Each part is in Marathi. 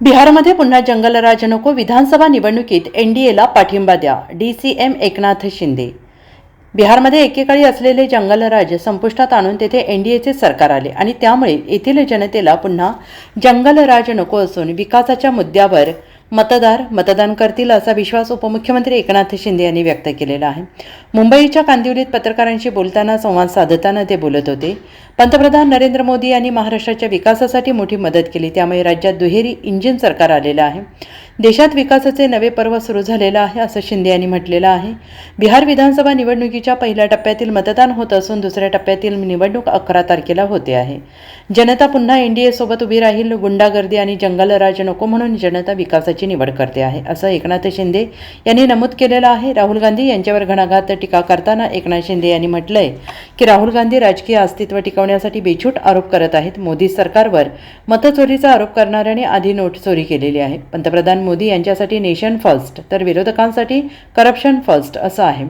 बिहारमध्ये पुन्हा जंगलराज नको विधानसभा निवडणुकीत एनडीएला पाठिंबा द्या. D C M Eknath Shinde. बिहारमध्ये एकेकाळी असलेले जंगलराज संपुष्टात आणून तेथे एनडीएचे सरकार आले आणि त्यामुळे येथील जनतेला पुन्हा जंगलराज नको असून विकासाच्या मुद्द्यावर मतदार मतदान करतील असा विश्वास उपमुख्यमंत्री एकनाथ शिंदे यांनी व्यक्त केलेला आहे. मुंबईच्या कांदिवलीत पत्रकारांशी बोलताना संवाद साधताना ते बोलत होते. पंतप्रधान नरेंद्र मोदी यांनी महाराष्ट्राच्या विकासासाठी मोठी मदत केली त्यामुळे राज्यात दुहेरी इंजिन सरकार आलेलं आहे. देशात विकासाचे नवे पर्व सुरू झालेलं आहे असं शिंदे यांनी म्हटलेलं आहे. बिहार विधानसभा निवडणुकीच्या पहिल्या टप्प्यातील मतदान होत असून दुसऱ्या टप्प्यातील निवडणूक अकरा तारखेला होते आहे. जनता पुन्हा एनडीए सोबत उभी राहील गुंडागर्दी आणि जंगलराज नको म्हणून जनता विकासाची निवड करते आहे असं एकनाथ शिंदे यांनी नमूद केलेलं आहे. राहुल गांधी यांच्यावर घणाघात टीका करताना एकनाथ शिंदे यांनी म्हटलंय की राहुल गांधी राजकीय अस्तित्व टिकवण्यासाठी बेछूट आरोप करत आहेत. मोदी सरकारवर मतचोरीचा आरोप करणाऱ्याने आधी नोट चोरी केलेली आहे. पंतप्रधान मोदी यांच्यासाठी नेशन फर्स्ट तर विरोधकांसाठी करप्शन फर्स्ट असं आहे.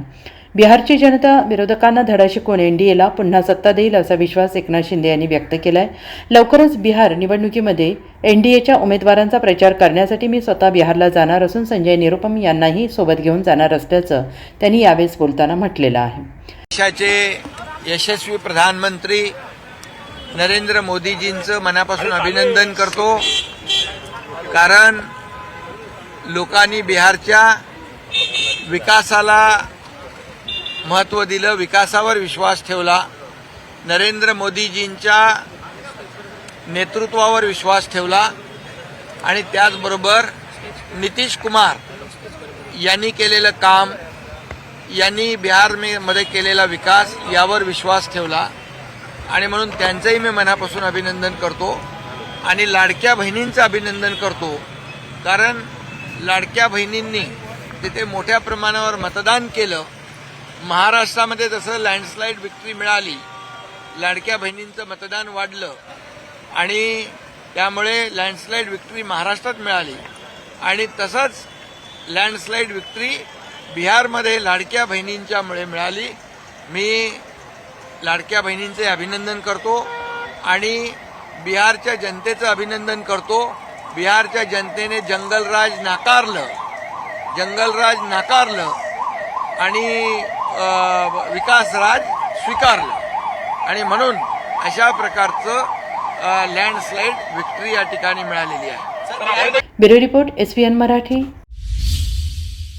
बिहारची जनता विरोधकांना धडा शिकवून एला पुन्हा सत्ता देईल असा विश्वास एकनाथ शिंदे यांनी व्यक्त केला आहे लवकरच बिहार निवडणुकीमध्ये एनडीएच्या उमेदवारांचा प्रचार करण्यासाठी मी स्वतः बिहारला जाणार असून संजय निरुपम यांनाही सोबत घेऊन जाणार असल्याचं त्यांनी यावेळेस बोलताना म्हटलेलं आहे. देशाचे यशस्वी प्रधानमंत्री नरेंद्र मोदीजींचं मनापासून अभिनंदन करतो. कारण लोकांनी बिहारच्या विकासाला महत्त्व दिलं विकासावर विश्वास ठेवला. नरेंद्र मोदीजींच्या नेतृत्वावर विश्वास ठेवला. आणि त्याचबरोबर नितीश कुमार यांनी केलेलं काम यांनी बिहार मे- मध्ये केलेला विकास यावर विश्वास ठेवला. आणि म्हणून त्यांचंही मी मनापासून अभिनंदन करतो. आणि लाडक्या बहिणींचं अभिनंदन करतो. कारण लाडक्या बहिणींनी तिथे मोठ्या प्रमाणावर मतदान केलं. महाराष्ट्रामध्ये जसं लँडस्लाईड विक्ट्री मिळाली लाडक्या बहिणींचं मतदान वाढलं आणि त्यामुळे लँडस्लाईड विक्ट्री महाराष्ट्रात मिळाली. आणि तसंच लँडस्लाईड विक्ट्री बिहारमध्ये लाडक्या बहिणींच्यामुळे मिळाली. मी लाडक्या बहिणींचे अभिनंदन करतो आणि बिहारच्या जनतेचं अभिनंदन करतो. बिहारच्या जनतेने जंगलराज नाकारलं जंगलराज नाकारलं आणि विकासराज स्वीकारलं. आणि म्हणून अशा प्रकारचं लँडस्लाईड विक्ट्री या ठिकाणी मिळालेली आहे. Bureau report S Marathi.